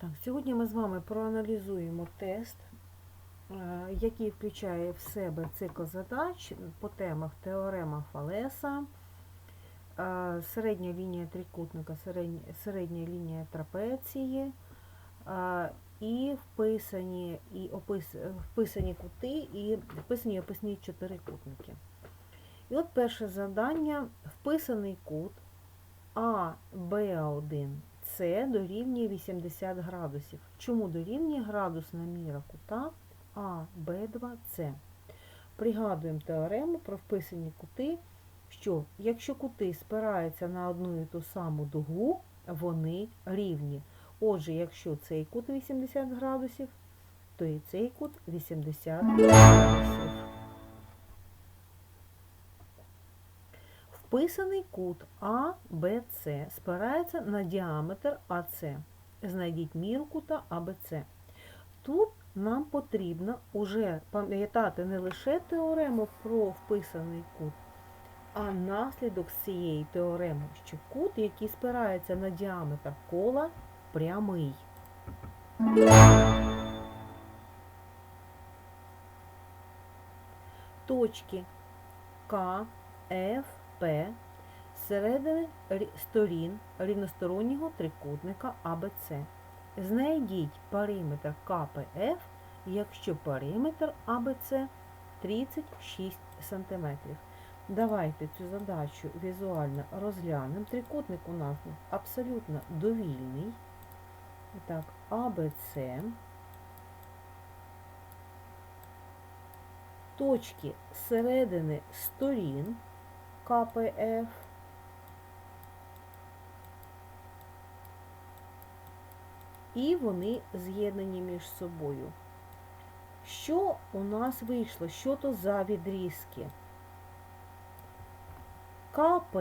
Так, сьогодні ми з вами проаналізуємо тест, е, який включає в себе цикл задач по темах теорема Фалеса, е, середня лінія трикутника, середня, лінія трапеції е, і вписані, і опис, вписані кути, і вписані і описані чотирикутники. І от перше завдання вписаний кут АБ1 це дорівнює 80 градусів. Чому дорівнює градусна міра кута А, Б2, С? Пригадуємо теорему про вписані кути, що якщо кути спираються на одну і ту саму дугу, вони рівні. Отже, якщо цей кут 80 градусів, то і цей кут 80 градусів. Вписаний кут АБЦ спирається на діаметр АЦ. Знайдіть міру кута АБЦ. Тут нам потрібно уже пам'ятати не лише теорему про вписаний кут, а наслідок з цієї теореми, що кут, який спирається на діаметр кола, прямий. Точки К, Ф, П середини сторін рівностороннього трикутника АБЦ. Знайдіть периметр КПФ, якщо периметр АБЦ 36 см. Давайте цю задачу візуально розглянемо. Трикутник у нас абсолютно довільний. Так, АБЦ. Точки середини сторін КПФ. І вони з'єднані між собою. Що у нас вийшло? Що то за відрізки? КП,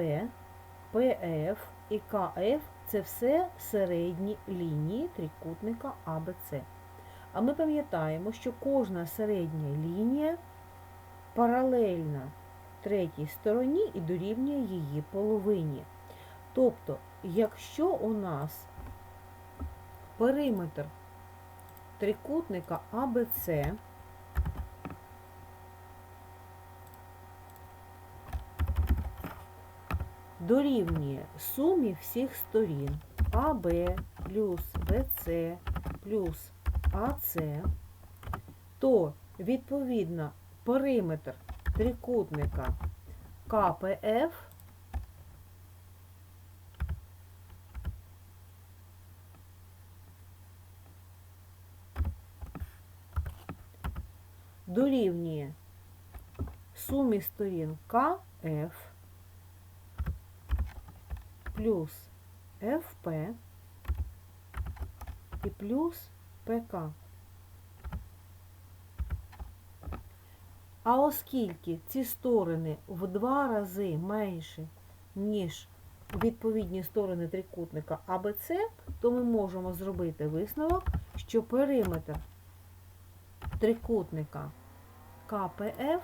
ПФ і КФ це все середні лінії трикутника АБЦ. А ми пам'ятаємо, що кожна середня лінія паралельна третій стороні і дорівнює її половині. Тобто, якщо у нас периметр трикутника АБЦ дорівнює сумі всіх сторін АБ плюс БЦ плюс АЦ, то відповідно периметр трикутника КПФ дорівнює сумі сторін КФ плюс ФП і плюс ПК. А оскільки ці сторони в два рази менші, ніж відповідні сторони трикутника АБЦ, то ми можемо зробити висновок, що периметр трикутника КПФ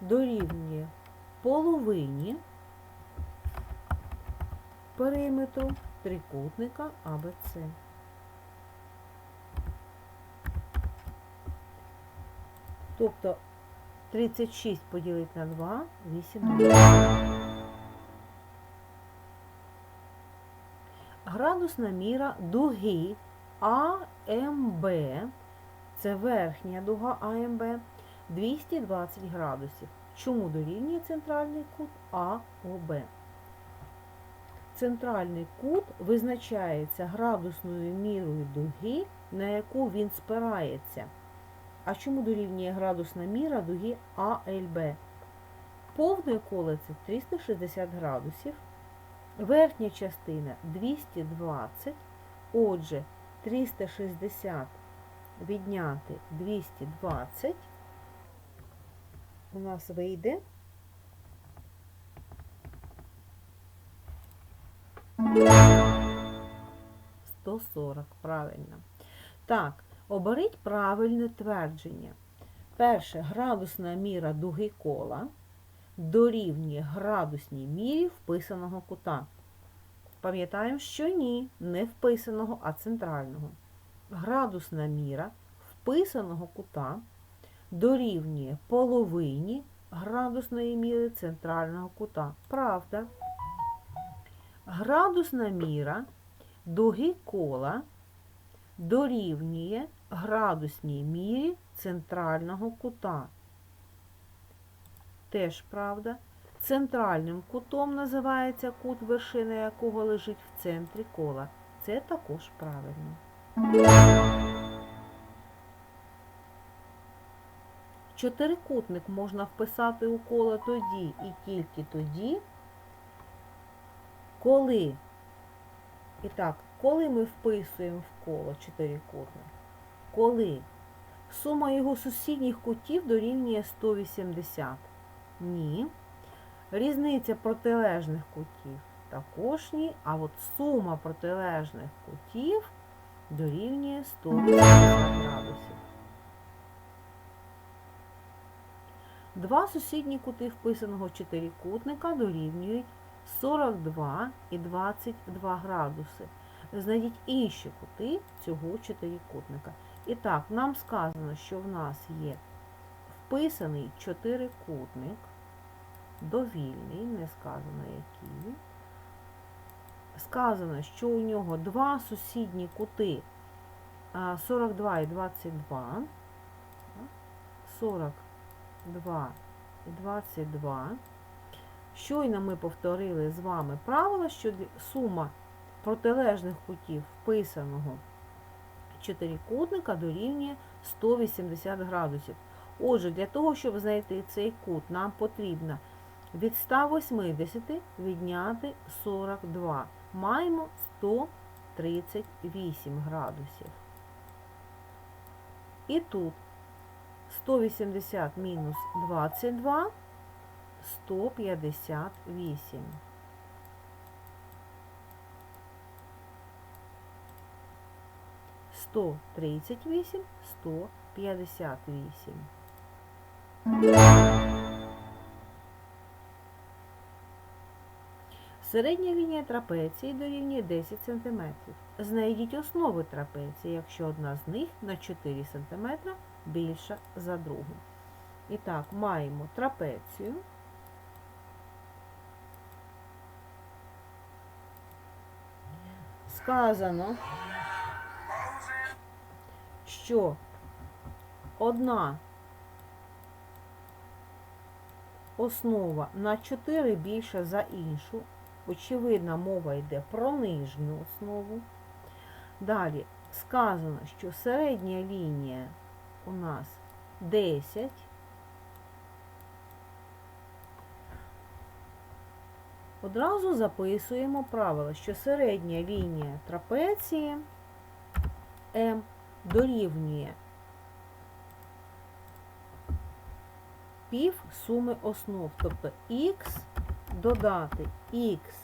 дорівнює половині периметру трикутника АБЦ. Тобто 36 поділити на 2 8. Градусна міра дуги АМБ, це верхня дуга АМБ, 220 градусів. Чому дорівнює центральний кут АОБ? Центральний кут визначається градусною мірою дуги, на яку він спирається. А чому дорівнює градусна міра дуги АЛБ? Повне коло це 360 градусів, верхня частина 220, отже, 360 відняти 220 у нас вийде 140, правильно. Так, оберіть правильне твердження. Перше, градусна міра дуги кола дорівнює градусній мірі вписаного кута. Пам'ятаємо, що ні, не вписаного, а центрального. Градусна міра вписаного кута дорівнює половині градусної міри центрального кута. Правда. Градусна міра дуги кола дорівнює градусній мірі центрального кута. Теж правда. Центральним кутом називається кут, вершина якого лежить в центрі кола. Це також правильно. Чотирикутник можна вписати у коло тоді і тільки тоді, коли. І так, коли ми вписуємо в коло чотирикутник? Коли сума його сусідніх кутів дорівнює 180. Ні. Різниця протилежних кутів також ні, а от сума протилежних кутів дорівнює 180 градусів. Два сусідні кути вписаного чотирикутника дорівнюють 42 і 22 градуси. Знайдіть інші кути цього чотирикутника. І так, нам сказано, що в нас є вписаний чотирикутник, довільний, не сказано який. Сказано, що у нього два сусідні кути 42 і 22. 42 і 22. Щойно ми повторили з вами правило, що сума протилежних кутів вписаного чотирикутника дорівнює 180 градусів. Отже, для того, щоб знайти цей кут, нам потрібно від 180 відняти 42. Маємо 138 градусів. І тут 180 мінус 22 158. Сто тридцять вісім, сто п'ятдесят вісім. Середня лінія трапеції дорівнює 10 см. Знайдіть основи трапеції, якщо одна з них на 4 см більша за другу. І так, маємо трапецію. Сказано, що одна основа на 4 більша за іншу. Очевидно, мова йде про нижню основу. Далі сказано, що середня лінія у нас 10. Одразу записуємо правило, що середня лінія трапеції М дорівнює пів суми основ, тобто х додати х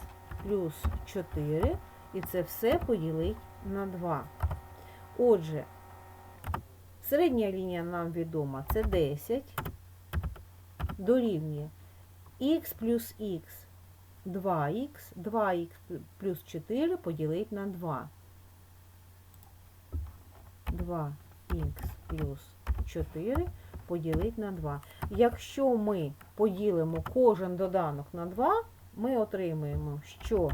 плюс 4, і це все поділить на 2. Отже, середня лінія нам відома це 10, дорівнює х плюс х 2х, 2х плюс 4 поділить на 2. 2х плюс 4 поділити на 2. Якщо ми поділимо кожен доданок на 2, ми отримаємо, що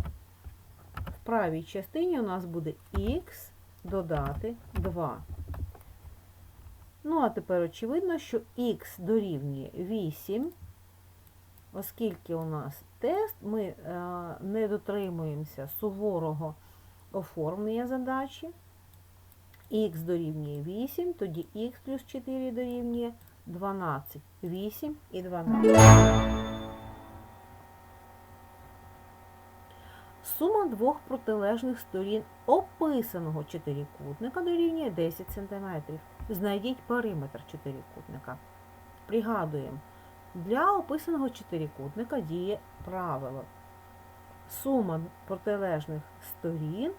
в правій частині у нас буде х додати 2. Ну, а тепер очевидно, що х дорівнює 8, оскільки у нас тест, ми е, не дотримуємося суворого оформлення задачі. Х дорівнює 8, тоді х плюс 4 дорівнює 12. 8 і 12. Сума двох протилежних сторін описаного чотирикутника дорівнює 10 см. Знайдіть периметр чотирикутника. Пригадуємо, для описаного чотирикутника діє правило. Сума протилежних сторін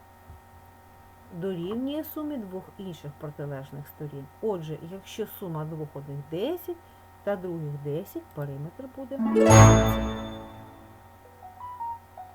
дорівнює сумі двох інших протилежних сторін. Отже, якщо сума двох одних 10 та других 10, периметр буде 15.